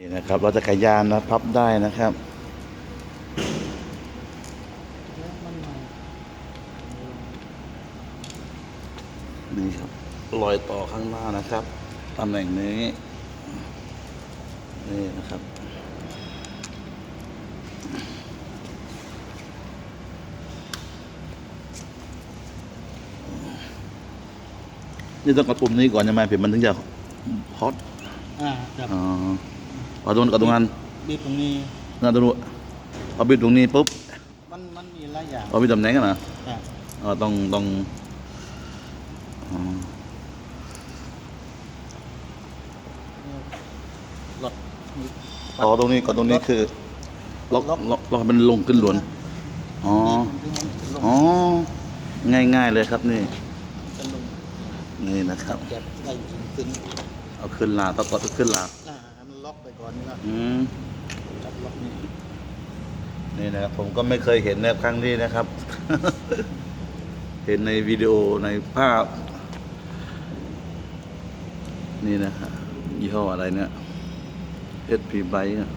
นี่นะครับรถจักรยานนะพับได้นะครับนี่ครับรอยต่อข้างหน้านะครับตำแหน่งนี้ นี่นะครับ นี่ต้องกดปุ่มนี้ก่อนใช่ไหมเผื่อมันถึงจะฮอตอ่าจับ อ๋อเอาตรงกดตรงนั้นบีบตรงนี้นั่นตรงนู้นเอาบิดตรงนี้ปุ๊บมันมันมีหลายอย่างเอาบิดตำแหน่งกันนะอ่าเออต้องต้องอ๋อรถอ๋อตรงนี้ก่อนตรงนี้คือล็อกล็อกล็อกให้มันลงขึ้นหลวนอ๋อลงอ๋อง่ายๆเลยครับนี่จะลงนี่นะครับเก็บไว้ขึ้นเอาขึ้นลาต้องกดขึ้นลา อ่าให้มันล็อกไปก่อนนี่ละอืมจับล็อกนี่นี่นะครับผมก็ไม่เคยเห็นในครั้งนี้นะครับ เห็นในวิดีโอในภาพ นี่นะครับยี่ห้ออะไรเนี่ย SP Bike อะ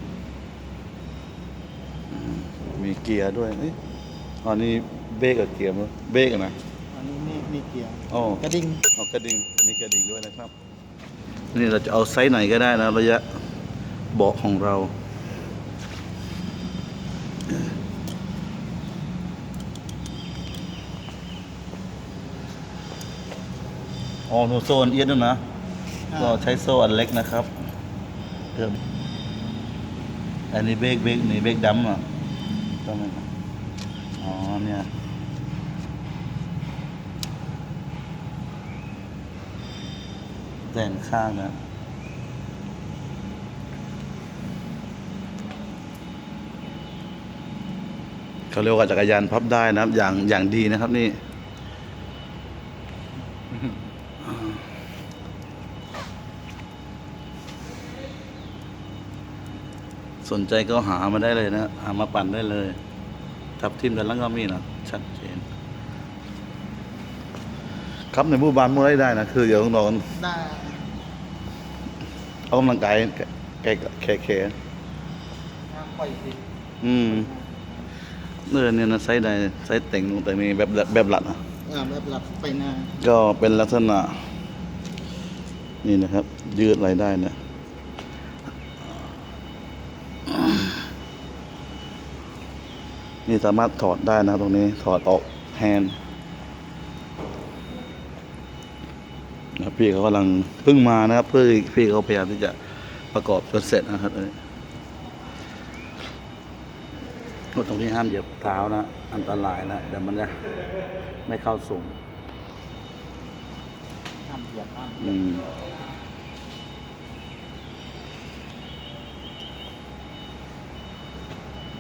อืมมีเกียร์ด้วยเอ้ยอันนี้เบรกกับเกียร์มั้ยเบรกอะนะอันนี้มีมีเกียร์อ๋อกระดิ่งเอากระดิ่งมีกระดิ่งด้วยนะครับ นี่เราจะเอาไซส์ไหนก็ได้นะระยะ เบาะของเราอ๋อหนูโซนเอียดด้วยนะ ก็ใช้โซ่อันเล็กนะครับเพิ่มอันนี้เบรกเบรกนี่เบรกดำอะต้องไหมครับอ๋อเนี่ยแต่งข้างนะ เขาเรียกว่าจักรยานพับได้นะครับ อย่างอย่างดีนะครับนี่สนใจก็หามาได้เลยนะ หามาปั่นได้เลย ทับทิมแต่ลังก็มีนะชัดเจน ครับในหมู่บ้านหมู่ไรได้นะ คือเดี๋ยวต้องนอนได้เอากำลังกายแก่แค่แค่ห้ามปล่อยสิอืม เนื้อเนี่ยนะไซส์ใดไซส์เต่งลงแต่มีแบบแบบหลัดอะอ่าแบบหลับไปหน้าก็เป็นลักษณะ นี่นะครับ ยืดอะไรได้นะนี่สามารถถอดได้นะตรงนี้ถอดออกแฮนด์นะพี่เขากำลังเพิ่งมานะครับเพื่อพี่เขาพยายามที่จะประกอบจนเสร็จนะครับ อันนี้ตรงนี้ห้ามเหยียบเท้านะ อันตรายนะเดี๋ยวมันจะไม่เข้าสูงห้ามเหยียบห้ามอืม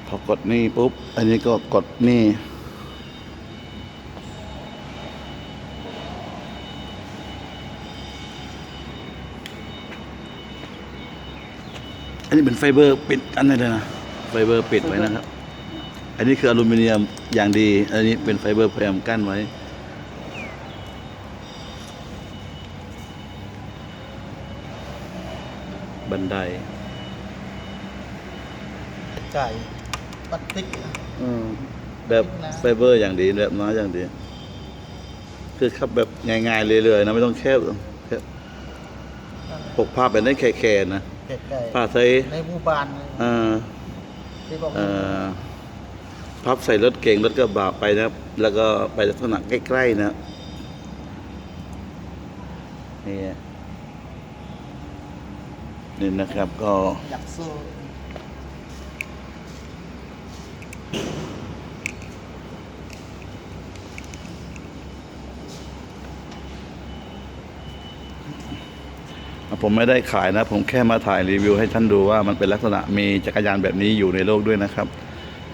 พอกดนี่ปุ๊บ อันนี้ก็กดนี่ อันนี้เป็นไฟเบอร์ปิดอันนี้เลยนะ ไฟเบอร์ปิดไว้นะครับ อันนี้คืออลูมิเนียมอย่างดี อันนี้เป็นไฟเบอร์พยายามกั้นไว้ บันไดไก่ปัดติ๊กอืมแบบนะไฟเบอร์อย่างดีแบบน้อยอย่างดี คือขับแบบง่ายๆเรื่อยๆนะไม่ต้องแคบแคบปกผ้าเป็นได้แค่ๆนะไก่ไก่ผ้าใส่ในหมู่บ้านเลยเอ่อที่บอกเอ่อ พับใส่รถเก่งรถกระบะไปนะครับ แล้วก็ไปลักษณะใกล้ๆนะนี่นี่นะครับก็อยากโซ่ผมไม่ได้ขายนะ ผมแค่มาถ่ายรีวิวให้ท่านดูว่ามันเป็นลักษณะมีจักรยานแบบนี้อยู่ในโลกด้วยนะครับ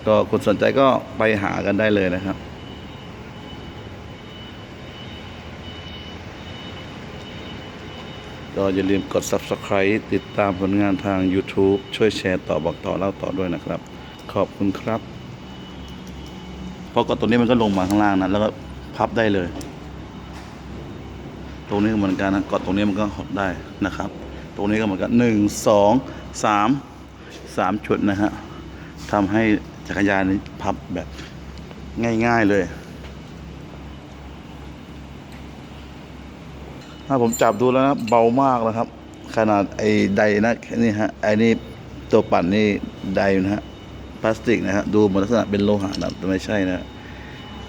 ก็คนสนใจก็ไปหากันได้เลยนะครับ ก็อย่าลืมกด subscribe ติดตามผลงานทาง YouTube ช่วยแชร์ต่อบอกต่อเล่าต่อด้วยนะครับ ขอบคุณครับ เพราะกดตรงนี้มันก็ลงมาข้างล่างนะแล้วก็พับได้เลย ตรงนี้เหมือนกันนะกดตรงนี้มันก็หดได้นะครับ ตรงนี้ก็เหมือนกันหนึ่งสองสามสามจุดนะฮะทำให้ จักรยานนี้พับแบบง่าย ๆเลย ถ้าผมจับดูแล้วนะเบามากนะครับ ขนาดไอ้ไดนะนี่ฮะไอ้นี่ตัวปั่นนี่ไดนะฮะพลาสติกนะฮะดูเหมือนลักษณะเป็นโลหะนะแต่ไม่ใช่นะ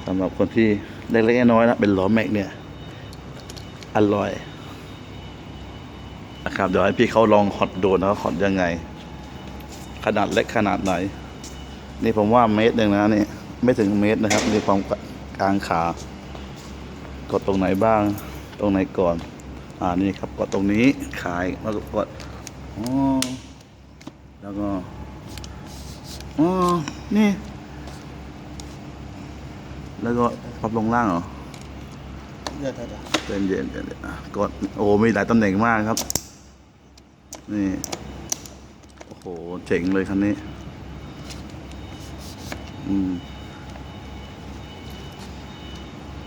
สำหรับคนที่เล็กๆน้อยๆนะเป็นล้อแม็กเนี่ยอร่อยนะครับเดี๋ยวให้พี่เขาลองฮอตโดนนะว่าฮอตยังไง ขนาดเล็กขนาดไหน นี่ผมว่าเมตรหนึ่งนะนี่ไม่ถึงเมตรนะครับนี่ความกลางขากดตรงไหนบ้าง ตรงไหนก่อน อ่านี่ครับกดตรงนี้ขายแล้วก็กดอ๋อแล้วก็อ๋อนี่ แล้วก็พับลงล่างเหรอเดี๋ยวเดี๋ยวเดี๋ยวเป็นเย็นเย็นเย็นอะกดโอ้มีหลายตำแหน่งมากครับ นี่ โอ้โห เจ๋งเลยคันนี้ อืม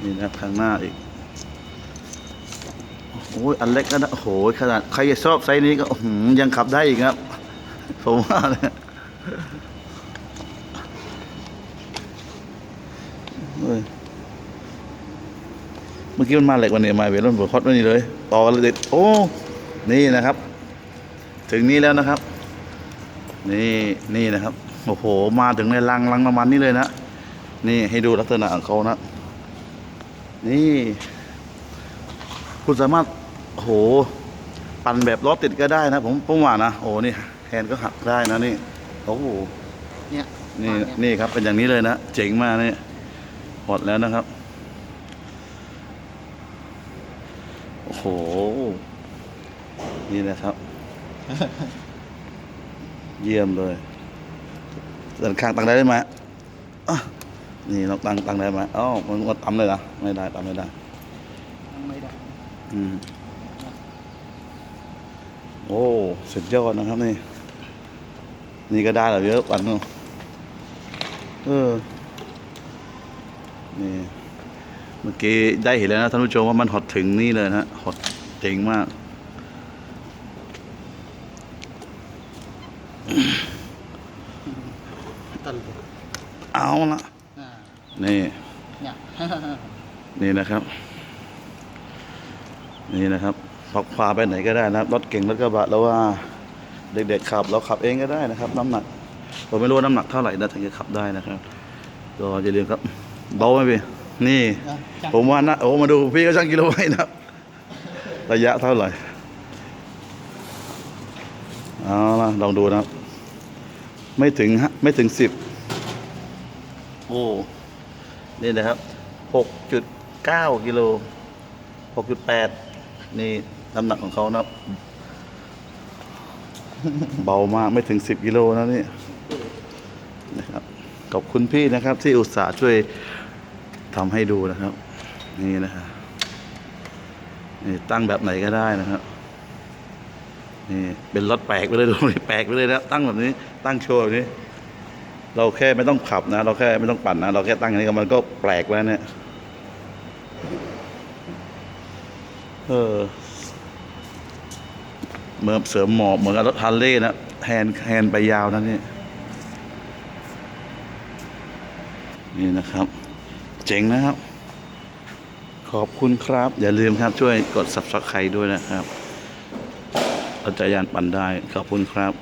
นี่นะครับข้างหน้าอีก โอ้ยอันเล็กก็ได้โอ้โหขนาดใครจะชอบไซส์นี้ก็ยังขับได้อีกครับ ผมว่าเนี่ยเฮ้ยเมื่อกี้มันมาเหล็กวันนี้มาเวลอนบวฮอตวันนี้เลย ต่อกันเลยโอ้ นี่นะครับ ถึงนี้แล้วนะครับ นี่นี่นะครับ โอ้โห มาถึงในรังรังน้ำมันนี่เลยนะ นี่ให้ดูลักษณะของเขานะ นี่ คุณสามารถโอ้โห ปั่นแบบล้อติดก็ได้นะ ผมผมว่านะ โอ้นี่แฮนด์ก็หักได้นะนี่ โอ้โห เนี่ยนี่มาเยนี่ครับเป็นอย่างนี้เลยนะ เจ๋งมากนี่หมดแล้วนะครับ โอ้โห นี่นะครับ เยี่ยมเลย ด้านข้างตั้งได้ไหมอะนี่เราตั้งตั้งได้ไหมอ๋อมันมันต่ำเลยนะไม่ได้ต่ำไม่ได้ไม่ได้อืมโอ้สุดยอดนะครับนี่ นี่ก็ได้แล้วเยอะกว่านู้นเออนี่เมื่อกี้ได้เห็นแล้วนะท่านผู้ชมว่ามันหดถึงนี่เลยนะหดเจ๋งมาก ตลก เอาละ อ่า นี่ เนี่ย นี่นะครับ นี่นะครับพกพาไปไหนก็ได้นะครับรถเก่งรถกระบะแล้วว่าเด็กๆขับ เราขับเองก็ได้นะครับ น้ำหนักผมไม่รู้ว่าน้ำหนักเท่าไหร่นะถึงจะขับได้นะครับก็อย่าลืมครับเบาไหมพี่นี่อะจับผมว่านะโอ้มาดูพี่ก็ช่างกิโลไว้นะครับระยะเท่าไหร่เอาละลองดูนะครับ ไม่ถึงฮะไม่ถึงสิบโอ้นี่นะครับหกจุด เก้ากิโลหกจุดแปดนี่น้ำหนักของเขานะ เบามากไม่ถึงสิบกิโลนะนี่นะครับขอบคุณพี่นะครับ ที่อุตส่าห์ช่วยทำให้ดูนะครับ นี่นะครับนี่ตั้งแบบไหนก็ได้นะครับนี่เป็นรถแปลกไปเลยดูแปลกไปเลยนะตั้งแบบนี้ ตั้งโชว์แบบนี้ เราแค่ไม่ต้องขับนะ เราแค่ไม่ต้องปั่นนะ เราแค่ตั้งอย่างนี้ก็มันก็แปลกแล้วเนี่ย เออเหมือนเสริมหมอบเหมือนกับรถฮันเล่นะแฮนแฮนไปยาวนะนี่นี่นะครับ เจ๋งนะครับ ขอบคุณครับ อย่าลืมครับช่วยกด subscribe ด้วยนะครับเอาจักรยานปั่นได้ ขอบคุณครับ